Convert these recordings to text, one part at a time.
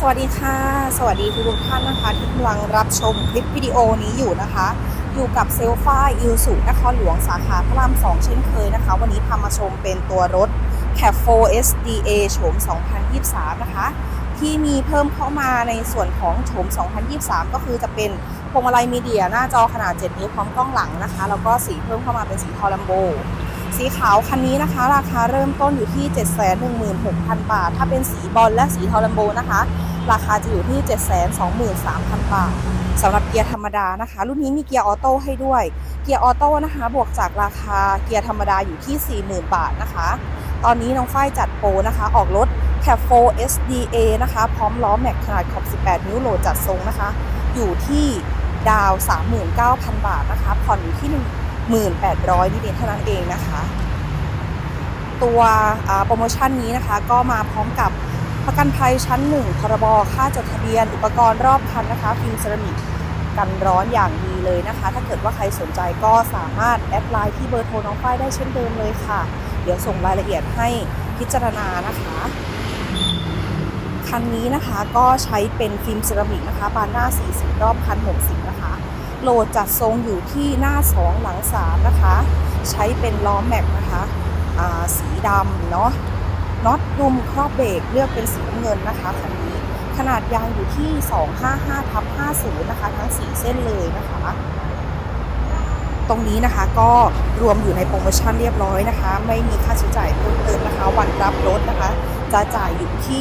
สวัสดีค่ะ สวัสดีทุกท่านนะคะที่กำลังรับชมคลิปวิดีโอนี้อยู่นะคะ อยู่กับเซลฟ้าอิลสุนครหลวงสาขาพระรามสองเช่นเคยนะคะ วันนี้พามาชมเป็นตัวรถ c a p 4 SDA โฉม 2023 นะคะ ที่มีเพิ่มเข้ามาในส่วนของโฉม 2023 ก็คือจะเป็นพวงมาลัยมีเดียหน้าจอขนาด 7 นิ้วพร้อมกล้องหลังนะคะ แล้วก็สีเพิ่มเข้ามาเป็นสีทอร์ลัมโบสีขาวคันนี้นะคะ ราคาเริ่มต้นอยู่ที่ 716,000 บาท ถ้าเป็นสีบอลและสีทอร์ลัมโบนะคะ ราคาจะอยู่ที่ 723,000 บาทสำหรับเกียร์ธรรมดานะคะ รุ่นนี้มีเกียร์ออโต้ให้ด้วย เกียร์ออโต้นะคะ บวกจากราคาเกียร์ธรรมดาอยู่ที่ 40,000 บาทนะคะ ตอนนี้น้องฝ้ายจัดโปรนะคะ ออกรถ c a p 4 SDA นะคะ พร้อมล้อแม็กขนาดขอบ 18 นิ้วโหลดจัดทรงนะคะ อยู่ที่ดาว 39,000 บาทนะคะ ผ่อนอยู่ที่ 1,800นิดๆเท่านั้นเองนะคะ ตัวโปรโมชั่นนี้นะคะก็มาพร้อมกับ ประกันภัยชั้น 1 พรบ ค่าจดทะเบียน อุปกรณ์รอบคันนะคะ ฟิล์มเซรามิกกันร้อนอย่างดีเลยนะคะ ถ้าเกิดว่าใครสนใจก็สามารถแอดไลน์ที่เบอร์โทรน้องฝ้ายได้เช่นเดิมเลยค่ะ เดี๋ยวส่งรายละเอียดให้พิจารณานะคะคันนี้นะคะก็ใช้เป็นฟิล์มเซรามิกนะคะ บานหน้า 40 รอบคัน 60 นะคะ โหลดจัดทรงอยู่ที่หน้า 2 หลัง 3 นะคะ ใช้เป็นล้อแม็กนะคะอ่าสีดำเนาะ น็อตดุมครอบเบรกเลือกเป็นสีเงินนะคะคันนี้ขนาดยางอยู่ที่ 255ทับ50 นะคะ ทั้ง 4 เส้นเลยนะคะ ตรงนี้นะคะก็รวมอยู่ในโปรโมชั่นเรียบร้อยนะคะ ไม่มีค่าใช้จ่ายเพิ่มเติมนะคะ วันรับรถนะคะ จะจ่ายอยู่ที่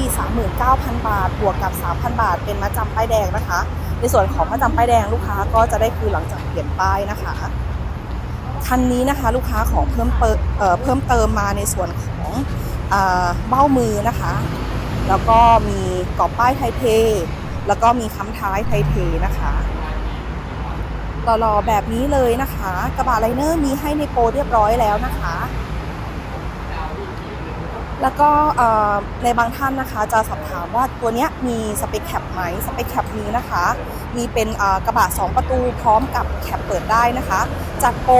39,000 บาท บวกกับ 3,000 บาท เป็นมาจำป้ายแดงนะคะ ในส่วนของมาจำป้ายแดงลูกค้าก็จะได้คืนหลังจากเปลี่ยนป้ายนะคะคันนี้นะคะลูกค้าของเพิ่มเติมเเพิ่มเติมมาในส่วนของ เบ้ามือนะคะ แล้วก็มีกรอบป้ายไทยเท แล้วก็มีค้ำท้ายไทยเทนะคะหล่อๆแบบนี้เลยนะคะ กระบะไลเนอร์มีให้ในโปรเรียบร้อยแล้วนะคะ แล้วก็ในบางท่านนะคะ จะสอบถามว่าตัวนี้มีสเปคแคปไหมสเปคแคปนี้นะคะ มีเป็นกระบะ 2 ประตูพร้อมกับแคปเปิดได้นะคะจัดโปร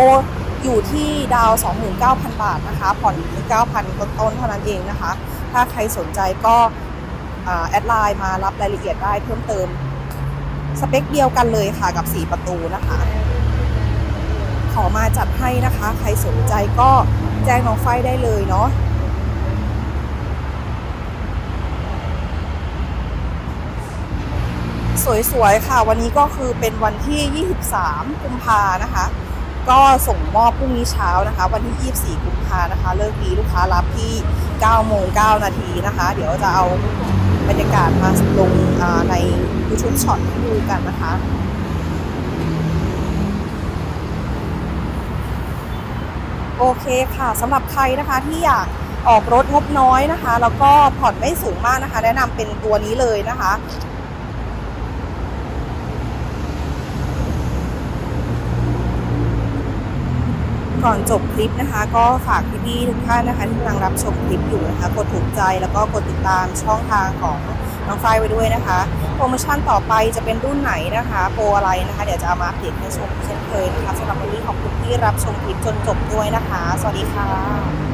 อยู่ที่ดาว 29,000 บาทนะคะ ผ่อนอยู่ที่9,000 ต้นๆเท่านั้นเองนะคะ ถ้าใครสนใจก็แอดไลน์มารับรายละเอียดได้เพิ่มเติม สเปคเดียวกันเลยค่ะกับ 4 ประตูนะคะ ขอมาจัดให้นะคะ ใครสนใจก็แจ้งน้องไฟได้เลยเนาะสวยๆค่ะ วันนี้ก็คือเป็นวันที่ 23 กุมภานะคะ ก็ส่งมอบพรุ่งนี้เช้านะคะ วันที่ 24 กุมภานะคะ เลิกดีลูกค้ารับที่9โมง9นาทีนะคะ เดี๋ยวจะเอาบรรยากาศมาลงใน YouTube Shot ให้ดูกันนะคะโอเคค่ะสำหรับใครนะคะที่อยากออกรถงบน้อยนะคะ แล้วก็ผ่อนไม่สูงมากนะคะ แนะนำเป็นตัวนี้เลยนะคะ ก่อนจบคลิปนะคะ ก็ฝากพี่ๆทุกท่านนะคะที่กำลังรับชมคลิปอยู่นะคะกดถูกใจแล้วก็กดติดตามช่องทางของน้องฝ้ายไว้ด้วยนะคะ โปรโมชั่นต่อไปจะเป็นรุ่นไหนนะคะ โปรอะไรนะคะ เดี๋ยวจะเอามาอัปเดตให้ชมเช่นเคยนะคะสำหรับวันนี้ขอบคุณที่รับชมคลิปจนจบด้วยนะคะ สวัสดีค่ะ